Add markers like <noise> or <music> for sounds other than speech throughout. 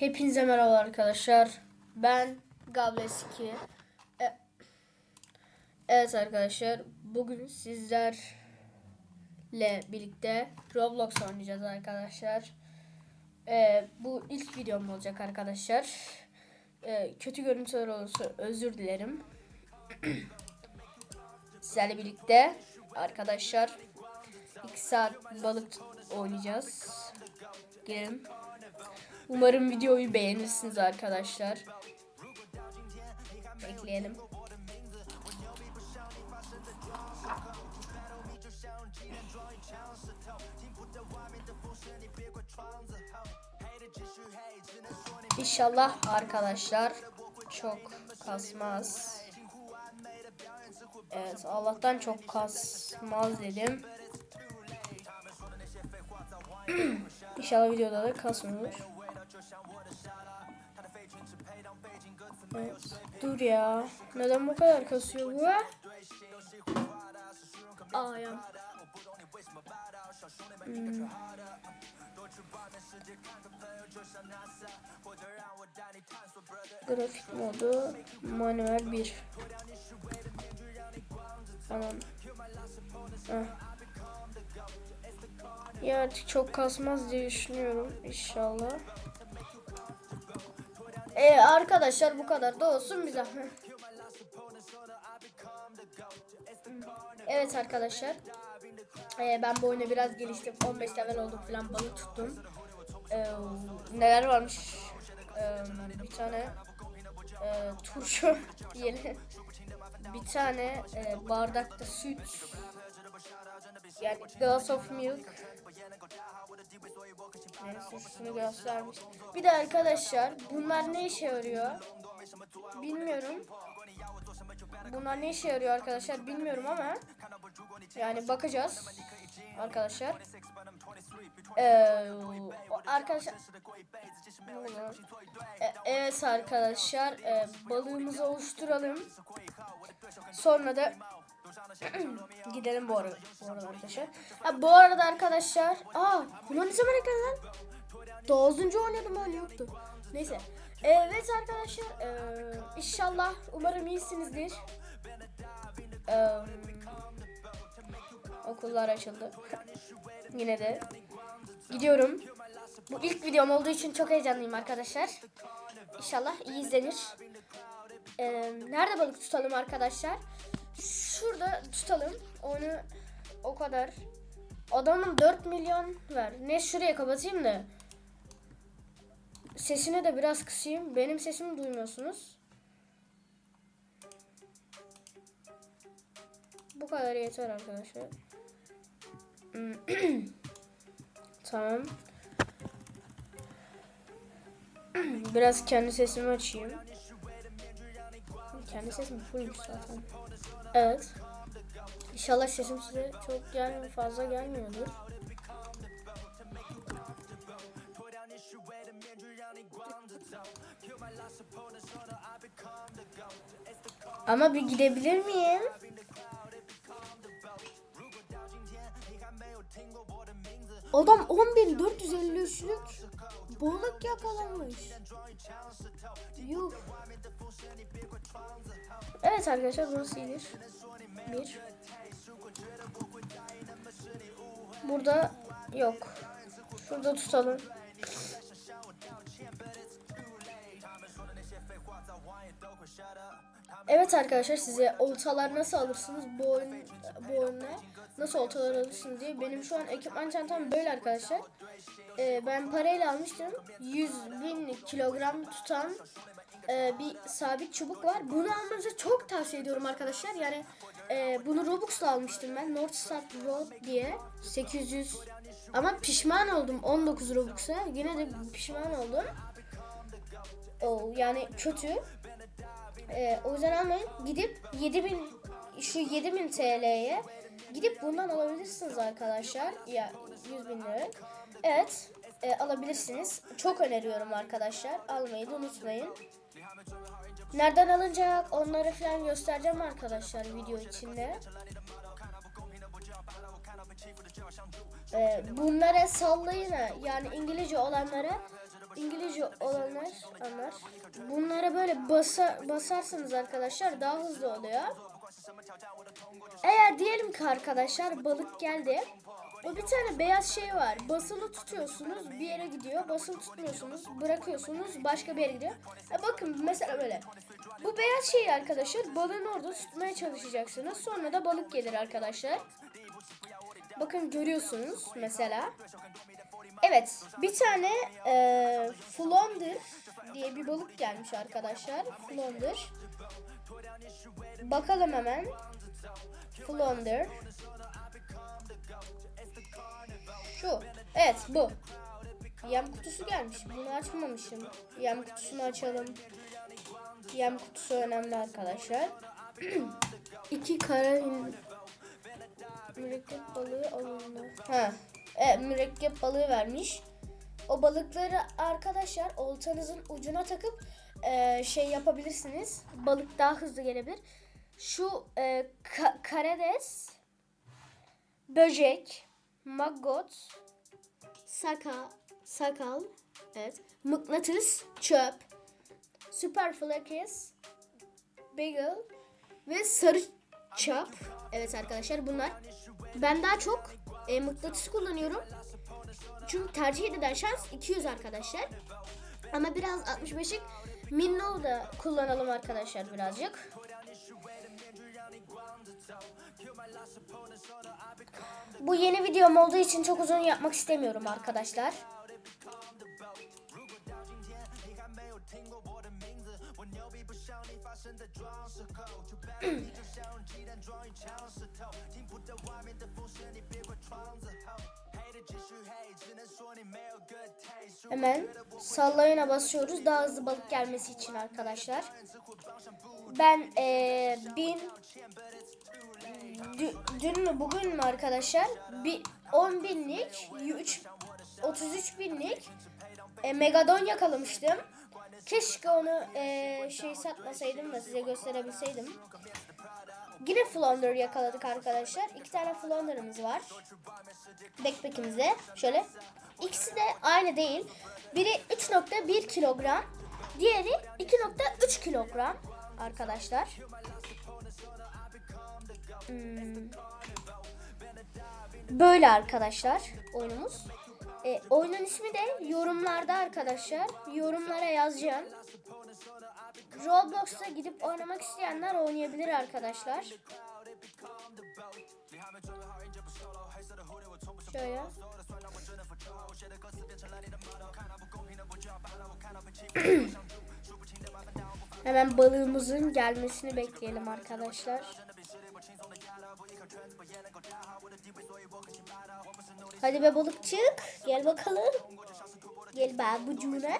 Hepinize merhaba arkadaşlar. Ben Gables2. E- evet arkadaşlar. Bugün sizlerle birlikte Roblox oynayacağız arkadaşlar. E, bu ilk videom olacak arkadaşlar. E, kötü görüntüler olursa özür dilerim. <clears throat> Sizlerle birlikte arkadaşlar 2 saat balık oynayacağız. Gelin. Umarım videoyu beğenirsiniz arkadaşlar. Bekleyelim. İnşallah arkadaşlar çok kasmaz. Evet Allah'tan çok kasmaz dedim. <clears throat> İnşallah videoda da kasmıyor. Dur ya. Neden bu kadar kasıyor bu? Ya. Hmm. Grafik modu manuel 1. Tamam. Heh. Ya artık çok kasmaz diye düşünüyorum inşallah. Ee, arkadaşlar bu kadar da olsun bize. <laughs> evet arkadaşlar. Ee, ben bu oyunu biraz geliştim. 15 level oldum falan balık tuttum. Ee, neler varmış? Ee, bir tane e, turşu <laughs> yeni. Bir tane e, bardakta süt. Yani glass of milk. Şunu göstermiş. Bir de arkadaşlar bunlar ne işe yarıyor? Bilmiyorum. Bunlar ne işe yarıyor arkadaşlar bilmiyorum ama yani bakacağız arkadaşlar. Ee, arkadaşlar e, evet arkadaşlar e, balığımızı oluşturalım. Sonra da <clears throat> gidelim bu arada, bu arada arkadaşlar. Ha, bu arada arkadaşlar. Aa, bunu ne zaman ekledin lan? Daha oynadım öyle yoktu. Neyse. Evet arkadaşlar. Ee, inşallah umarım iyisinizdir. Ee, okullar açıldı. <laughs> Yine de gidiyorum. Bu ilk videom olduğu için çok heyecanlıyım arkadaşlar. İnşallah iyi izlenir. Ee, nerede balık tutalım arkadaşlar? Şurada tutalım. Onu o kadar. Adamın 4 milyon var. Ne şuraya kapatayım da. Sesini de biraz kısayım. Benim sesimi duymuyorsunuz. Bu kadar yeter arkadaşlar. <clears throat> tamam. <clears throat> Biraz kendi sesimi açayım. Kendi sesim fullmuş zaten. Evet. İnşallah sesim size çok gel fazla gelmiyordur. Ama bir gidebilir miyim? Adam 10.453'lük balık yakalamış. Yuh. Evet arkadaşlar burası iyidir. Bir. Burada yok. Şurada tutalım. Evet arkadaşlar size oltalar nasıl alırsınız bu oyun bu oyunda nasıl oltalar alırsınız diye benim şu an ekipman çantam böyle arkadaşlar. Ee, ben parayla almıştım 100 bin kilogram tutan e, bir sabit çubuk var. Bunu almanızı çok tavsiye ediyorum arkadaşlar. Yani e, bunu Robux'la almıştım ben. North Star Road diye 800 ama pişman oldum 19 Robux'a. Yine de pişman oldum. O yani kötü. E, o yüzden almayın. Gidip 7000 şu 7000 TL'ye gidip bundan alabilirsiniz arkadaşlar. Ya 100 bin lira. Evet. E, alabilirsiniz. Çok öneriyorum arkadaşlar. Almayı da unutmayın. Nereden alınacak onları falan göstereceğim arkadaşlar video içinde. Ee, bunlara sallayın ha. yani İngilizce olanlara İngilizce olanlar anlar. Bunlara böyle basa, basarsanız arkadaşlar daha hızlı oluyor. Eğer diyelim ki arkadaşlar balık geldi. O bir tane beyaz şey var. Basılı tutuyorsunuz bir yere gidiyor. Basılı tutmuyorsunuz. Bırakıyorsunuz başka bir yere gidiyor. E bakın mesela böyle. Bu beyaz şeyi arkadaşlar balığın orada tutmaya çalışacaksınız. Sonra da balık gelir arkadaşlar. Bakın görüyorsunuz mesela. Evet bir tane e, flounder diye bir balık gelmiş arkadaşlar. Flounder. Bakalım hemen. Flounder. Şu. Evet bu. Yem kutusu gelmiş. Bunu açmamışım. Yem kutusunu açalım. Yem kutusu önemli arkadaşlar. <clears throat> İki kara mürekkep balığı alındı. Ha. Evet mürekkep balığı vermiş. O balıkları arkadaşlar oltanızın ucuna takıp e, şey yapabilirsiniz. Balık daha hızlı gelebilir. Şu e, ka- karides, böcek, maggot, saka, sakal, evet, mıknatıs, çöp, süper flakes, bagel ve sarı çöp. Evet arkadaşlar bunlar. Ben daha çok e, mıknatıs kullanıyorum. Çünkü tercih edilen şans 200 arkadaşlar. Ama biraz 65'lik minnow da kullanalım arkadaşlar birazcık. Bu yeni videom olduğu için çok uzun yapmak istemiyorum arkadaşlar. <clears throat> Hemen sallayına basıyoruz daha hızlı balık gelmesi için arkadaşlar. Ben eee bin dü- dün mü bugün mü arkadaşlar bir 10 binlik 3 33 binlik e, megadon yakalamıştım. Keşke onu e, şey satmasaydım da size gösterebilseydim. Yine flounder yakaladık arkadaşlar. İki tane flounder'ımız var. Backpack'imizde. Şöyle. İkisi de aynı değil. Biri 3.1 kilogram. Diğeri 2.3 kilogram arkadaşlar. Hmm. Böyle arkadaşlar oyunumuz. E, oyunun ismi de yorumlarda arkadaşlar. Yorumlara yazacağım. Roblox'ta gidip oynamak isteyenler oynayabilir arkadaşlar. Şöyle. <clears throat> Hemen balığımızın gelmesini bekleyelim arkadaşlar. Hadi be balıkçık. Gel bakalım. Gel babucuğuna.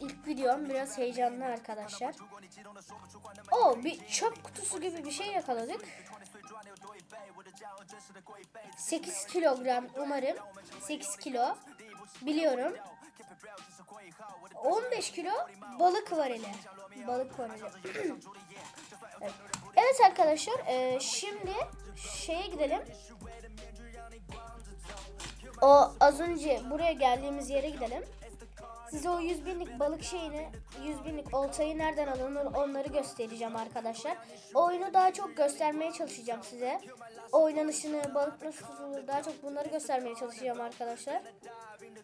İlk videom biraz heyecanlı arkadaşlar. O bir çöp kutusu gibi bir şey yakaladık. 8 kilogram umarım. 8 kilo. Biliyorum. 15 kilo balık var ele. Balık var ele. <clears throat> evet. evet arkadaşlar e, şimdi şeye gidelim. O az önce buraya geldiğimiz yere gidelim. Size o 100 binlik balık şeyini, 100 binlik oltayı nereden alınır onları göstereceğim arkadaşlar. Oyunu daha çok göstermeye çalışacağım size. Oynanışını, balık nasıl tutulur daha çok bunları göstermeye çalışacağım arkadaşlar.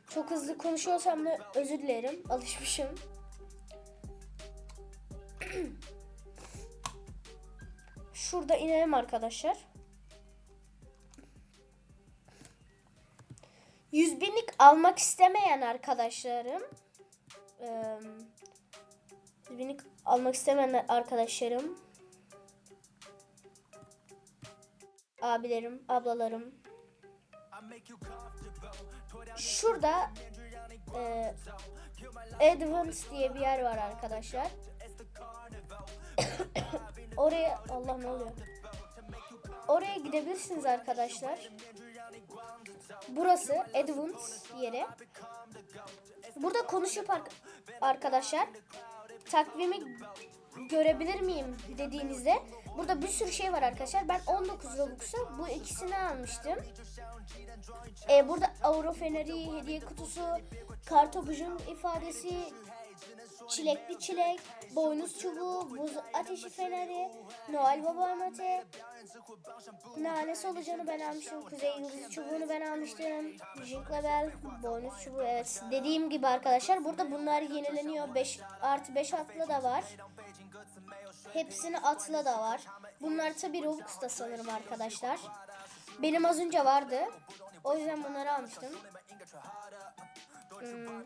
Çok hızlı konuşuyorsam da özür dilerim. Alışmışım. <clears throat> Şurada inelim arkadaşlar. 100 binlik almak istemeyen arkadaşlarım 100 binlik almak istemeyen arkadaşlarım abilerim, ablalarım şurada eee Advance diye bir yer var arkadaşlar. <coughs> Oraya Allah ne oluyor? Oraya gidebilirsiniz arkadaşlar. Burası Advance yeri. Burada konuşup ar- arkadaşlar takvimi görebilir miyim dediğinizde Burada bir sürü şey var arkadaşlar. Ben 19 Robux'a bu ikisini almıştım. Ee, burada Auro Feneri, hediye kutusu, kartopujun ifadesi, çilekli çilek, boynuz çubuğu, buz ateşi feneri, Noel Baba anıtı, nane solucanı ben almıştım, kuzey yıldızı çubuğunu ben almıştım, Jingle Bell, boynuz çubuğu evet dediğim gibi arkadaşlar burada bunlar yenileniyor, 5 artı 5 atlı da var. Hepsini atla da var. Bunlar tabi Robux'ta sanırım arkadaşlar. Benim az önce vardı. O yüzden bunları almıştım. Hmm.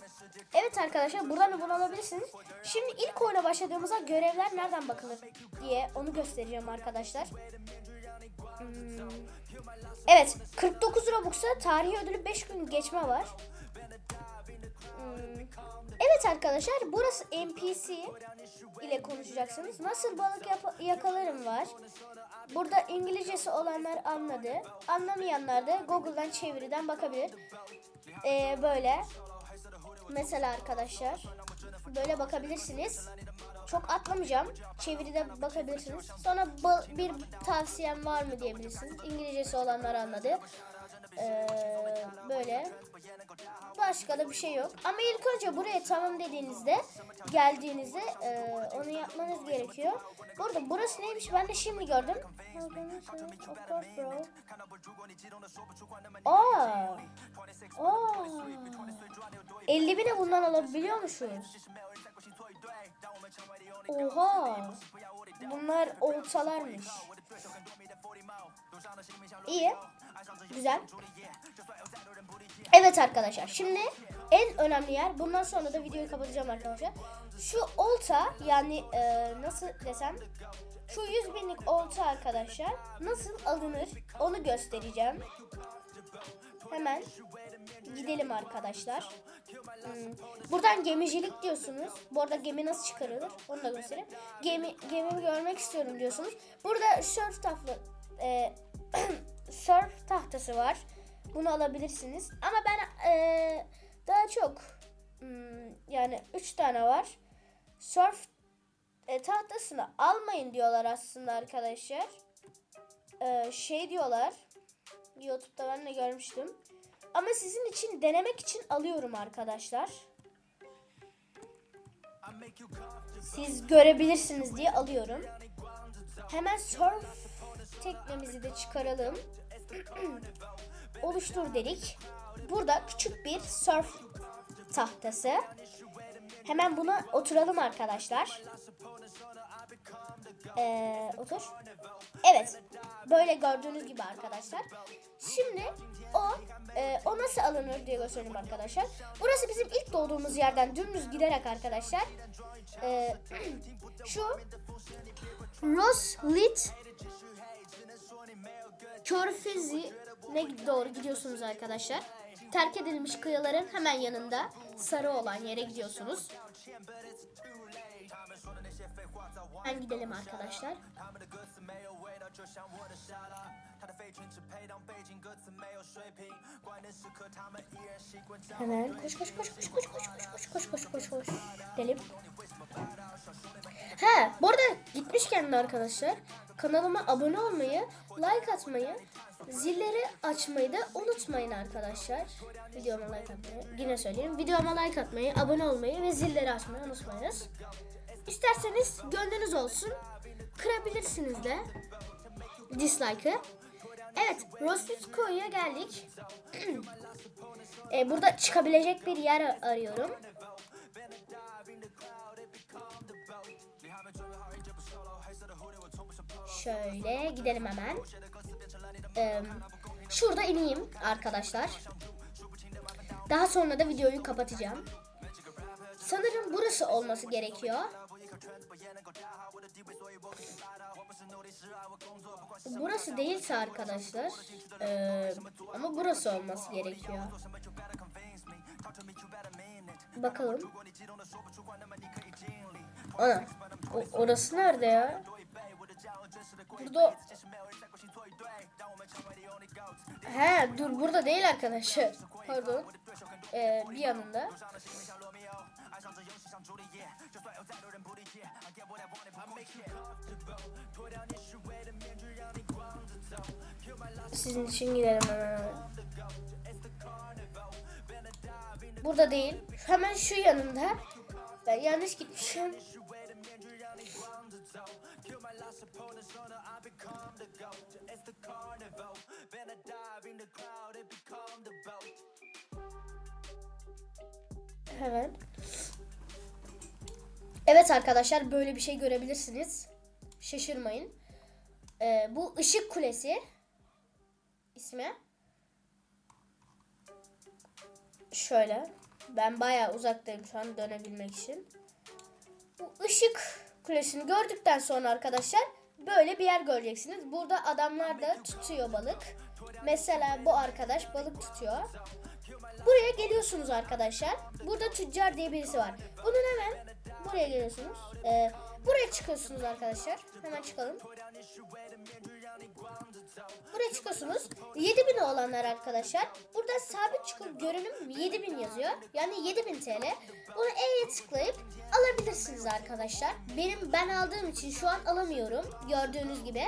Evet arkadaşlar buradan da bunu alabilirsiniz. Şimdi ilk oyuna başladığımızda görevler nereden bakılır diye onu göstereceğim arkadaşlar. Hmm. Evet 49 Robux'a tarihi ödülü 5 gün geçme var. Hmm. Evet arkadaşlar burası NPC ile konuşacaksınız. Nasıl balık yakalarım var. Burada İngilizcesi olanlar anladı. Anlamayanlar da Google'dan çeviriden bakabilir. Ee, böyle. Mesela arkadaşlar böyle bakabilirsiniz. Çok atlamayacağım. Çeviride bakabilirsiniz. Sonra bir tavsiyem var mı diyebilirsiniz. İngilizcesi olanlar anladı. Ee, böyle. Başka da bir şey yok. Ama ilk önce buraya tamam dediğinizde geldiğinizde e, onu yapmanız gerekiyor. Burada burası neymiş ben de şimdi gördüm. Aa. Aa. 50 bine bundan alabiliyormuşuz. Oha. Bunlar oltalarmış. İyi. Güzel. Evet arkadaşlar şimdi en önemli yer bundan sonra da videoyu kapatacağım arkadaşlar. Şu olta yani e, nasıl desem şu 100 binlik olta arkadaşlar nasıl alınır onu göstereceğim. Hemen gidelim arkadaşlar. Hmm, Buradan gemicilik diyorsunuz. Bu arada gemi nasıl çıkarılır onu da göstereyim. Gemi, gemimi görmek istiyorum diyorsunuz. Burada surf tahta, e, <clears throat> surf tahtası var. Bunu alabilirsiniz. Ama ben e, daha çok hmm, yani 3 tane var. Surf e, tahtasını almayın diyorlar aslında arkadaşlar. E, şey diyorlar. YouTube'da ben de görmüştüm. Ama sizin için denemek için alıyorum arkadaşlar. Siz görebilirsiniz diye alıyorum. Hemen surf teknemizi de çıkaralım. <clears throat> Oluştur dedik. Burada küçük bir surf tahtası. Hemen buna oturalım arkadaşlar. Ee, otur. Evet. Böyle gördüğünüz gibi arkadaşlar. Şimdi o e, o nasıl alınır diye göstereyim arkadaşlar. Burası bizim ilk doğduğumuz yerden dümdüz giderek arkadaşlar. E, <clears throat> şu Roslit Körfezi ne doğru gidiyorsunuz arkadaşlar. Terk edilmiş kıyıların hemen yanında sarı olan yere gidiyorsunuz. Ben gidelim arkadaşlar. Hemen koş koş koş koş koş koş koş koş koş koş koş koş gidelim. He, bu arada gitmişken de arkadaşlar kanalıma abone olmayı, like atmayı, zilleri açmayı da unutmayın arkadaşlar. Videoma like atmayı, yine söyleyeyim. Videoma like atmayı, abone olmayı ve zilleri açmayı unutmayınız. İsterseniz gönlünüz olsun. Kırabilirsiniz de dislike'ı. Evet, Rostit Koyu'ya geldik. <clears throat> e, burada çıkabilecek bir yer arıyorum. Şöyle gidelim hemen. Ee, şurada ineyim arkadaşlar. Daha sonra da videoyu kapatacağım. Sanırım burası olması gerekiyor. Burası değilse arkadaşlar. ee, ama burası olması gerekiyor. Bakalım. Ana. O, orası nerede ya? Burada He dur burada değil arkadaşlar. Pardon. Ee, bir yanında. Sizin için gidelim hemen. Burada değil. Hemen şu yanında. Ben yanlış gitmişim. Hemen. Evet arkadaşlar böyle bir şey görebilirsiniz. Şaşırmayın. Ee, bu ışık kulesi ismi. Şöyle. Ben bayağı uzaktayım şu an dönebilmek için. Bu ışık kulesini gördükten sonra arkadaşlar böyle bir yer göreceksiniz. Burada adamlar da tutuyor balık. Mesela bu arkadaş balık tutuyor. Buraya geliyorsunuz arkadaşlar. Burada tüccar diye birisi var. Bunun hemen buraya geliyorsunuz. Ee, buraya çıkıyorsunuz arkadaşlar. Hemen çıkalım. Buraya çıkıyorsunuz. 7000 olanlar arkadaşlar. Burada sabit çukur görünüm 7000 yazıyor. Yani 7000 TL. Bunu E'ye tıklayıp alabilirsiniz arkadaşlar. Benim ben aldığım için şu an alamıyorum. Gördüğünüz gibi.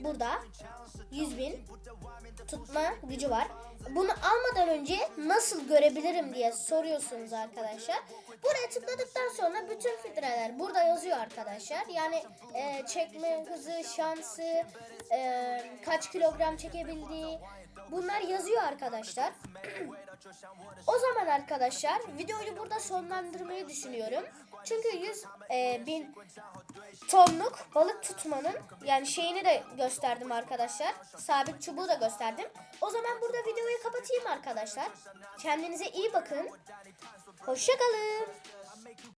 Burada 100.000 tutma gücü var. Bunu almadan önce nasıl görebilirim diye soruyorsunuz arkadaşlar. Buraya tıkladıktan sonra bütün filtreler burada yazıyor arkadaşlar. Yani e, çekme hızı, şansı, e, kaç kilogram çekebildiği bunlar yazıyor arkadaşlar. <clears throat> o zaman arkadaşlar videoyu burada sonlandırmayı düşünüyorum. Çünkü 100 e, bin tonluk balık tutmanın yani şeyini de gösterdim arkadaşlar. Sabit çubuğu da gösterdim. O zaman burada videoyu kapatayım arkadaşlar. Kendinize iyi bakın. Hoşçakalın.